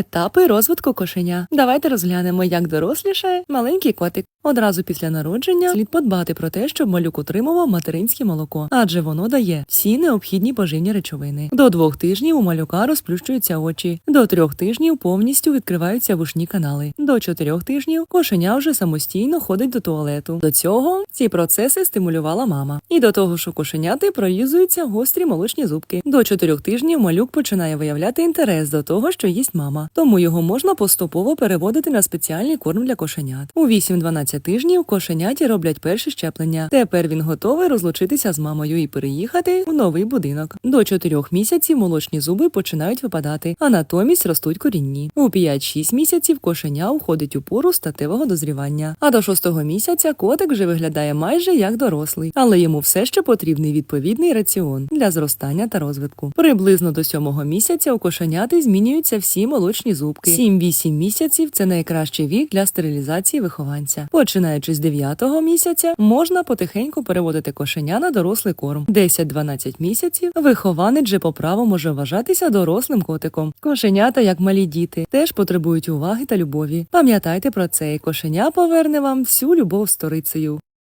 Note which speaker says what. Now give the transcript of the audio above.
Speaker 1: Етапи розвитку кошеня. Давайте розглянемо, як дорослішає маленький котик. Одразу після народження слід подбати про те, щоб малюк отримував материнське молоко, адже воно дає всі необхідні поживні речовини. До двох тижнів у малюка розплющуються очі, до трьох тижнів повністю відкриваються вушні канали. До чотирьох тижнів кошеня вже самостійно ходить до туалету. До цього ці процеси стимулювала мама. І до того, що кошеняти прорізуються гострі молочні зубки. До чотирьох тижнів малюк починає виявляти інтерес до того, що їсть мама, тому його можна поступово переводити на спеціальний корм для кошенят. У 8-12 тижнів кошеняті роблять перші щеплення. Тепер він готовий розлучитися з мамою і переїхати в новий будинок. До 4 місяців молочні зуби починають випадати, а натомість ростуть корінні. У 5-6 місяців кошеня входить у пору статевого дозрівання. А до 6-го місяця котик вже виглядає майже як дорослий, але йому все ще потрібний відповідний раціон для зростання та розвитку. Приблизно до 7-го місяця у кошеняти змінюються всі молочні зубки. 7-8 місяців це найкращий вік для стерилізації вихованця. Починаючи з 9-го місяця, можна потихеньку переводити кошеня на дорослий корм. 10-12 місяців вихованець же по праву може вважатися дорослим котиком. Кошенята, як малі діти, теж потребують уваги та любові. Пам'ятайте про це, і кошеня поверне вам всю любов сторицею.